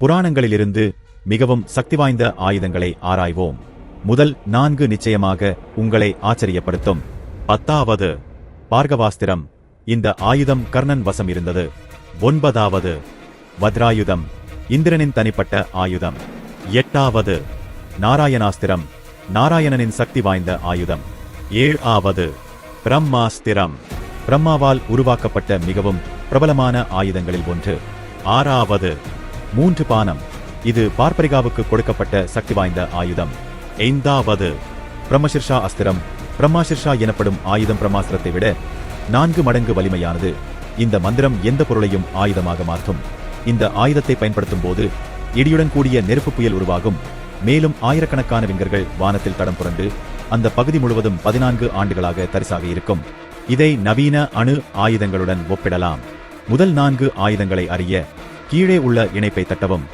புராணங்களிலிருந்து மிகவும் சக்தி வாய்ந்த ஆயுதங்களை ஆராய்வோம். முதல் நான்கு நிச்சயமாக உங்களை ஆச்சரியப்படுத்தும். பத்தாவது பார்கவாஸ்திரம். இந்த ஆயுதம் கர்ணன் வசம் இருந்தது. ஒன்பதாவது வத்ராயுதம். இந்திரனின் தனிப்பட்ட ஆயுதம். எட்டாவது நாராயணாஸ்திரம். நாராயணனின் சக்தி வாய்ந்த ஆயுதம். ஏழாவது பிரம்மாஸ்திரம். பிரம்மாவால் உருவாக்கப்பட்ட மிகவும் பிரபலமான ஆயுதங்களில் ஒன்று. ஆறாவது மூன்று பானம். இது பார்ப்பரிகாவுக்கு கொடுக்கப்பட்ட சக்தி வாய்ந்த ஆயுதம். ஐந்தாவது பிரம்மசிர்ஷா அஸ்திரம். பிரம்மாசிர்ஷா எனப்படும் ஆயுதம் பிரம்மாஸ்திரத்தை விட நான்கு மடங்கு வலிமையானது. இந்த மந்திரம் எந்த பொருளையும் ஆயுதமாக மாற்றும். இந்த ஆயுதத்தை பயன்படுத்தும் போது இடியுடன் கூடிய நெருப்பு புயல் உருவாகும். மேலும் ஆயிரக்கணக்கான விங்கர்கள் வானத்தில் தடம் புரண்டு அந்த பகுதி முழுவதும் பதினான்கு ஆண்டுகளாக தரிசாக இருக்கும். இதை நவீன அணு ஆயுதங்களுடன் ஒப்பிடலாம். முதல் நான்கு ஆயுதங்களை அறிய கீழே உள்ள இணைப்பை தட்டவும்.